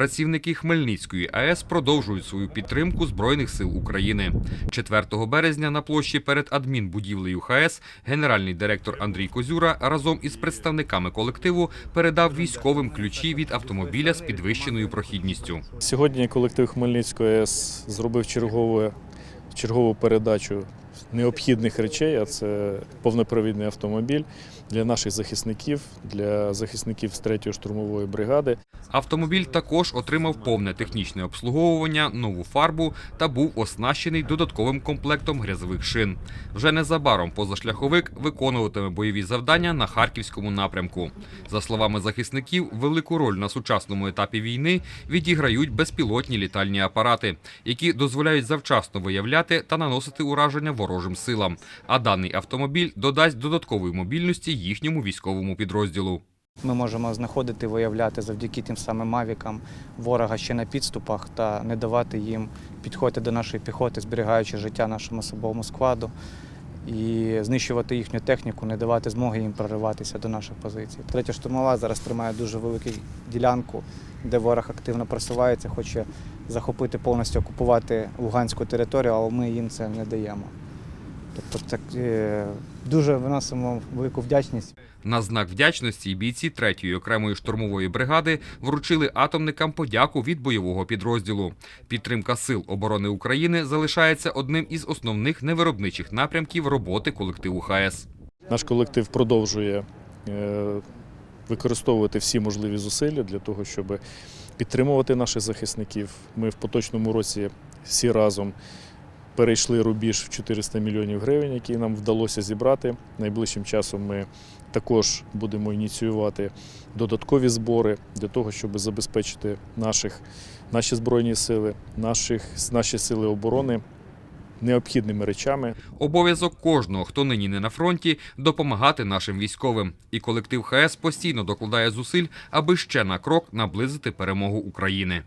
Працівники Хмельницької АЕС продовжують свою підтримку Збройних сил України. 4 березня на площі перед адмінбудівлею ХАЕС генеральний директор Андрій Козюра разом із представниками колективу передав військовим ключі від автомобіля з підвищеною прохідністю. Сьогодні колектив Хмельницької АЕС зробив чергове, чергову передачу необхідних речей, а це повнопровідний автомобіль для наших захисників, для захисників з 3-ї штурмової бригади. Автомобіль також отримав повне технічне обслуговування, нову фарбу та був оснащений додатковим комплектом грязових шин. Вже незабаром позашляховик виконуватиме бойові завдання на харківському напрямку. За словами захисників, велику роль на сучасному етапі війни відіграють безпілотні літальні апарати, які дозволяють завчасно виявляти та наносити ураження ворожим силам. А даний автомобіль додасть додаткової мобільності їхньому військовому підрозділу. Ми можемо знаходити, виявляти завдяки тим самим мавікам ворога ще на підступах та не давати їм підходити до нашої піхоти, зберігаючи життя нашому особовому складу і знищувати їхню техніку, не давати змоги їм прориватися до наших позицій. Третя штурмова зараз тримає дуже велику ділянку, де ворог активно просувається, хоче захопити повністю окупувати Луганську територію, але ми їм це не даємо. Тобто так, е, дуже виносимо велику вдячність. На знак вдячності бійці 3-ї окремої штурмової бригади вручили атомникам подяку від бойового підрозділу. Підтримка сил оборони України залишається одним із основних невиробничих напрямків роботи колективу ХАЕС. Наш колектив продовжує е, використовувати всі можливі зусилля для того, щоб підтримувати наших захисників. Ми в поточному році всі разом перейшли рубіж в 400 мільйонів гривень, який нам вдалося зібрати. Найближчим часом ми також будемо ініціювати додаткові збори для того, щоб забезпечити наших, наші збройні сили, наших, наші сили оборони необхідними речами. Обов'язок кожного, хто нині не на фронті, допомагати нашим військовим. І колектив ХАЕС постійно докладає зусиль, аби ще на крок наблизити перемогу України.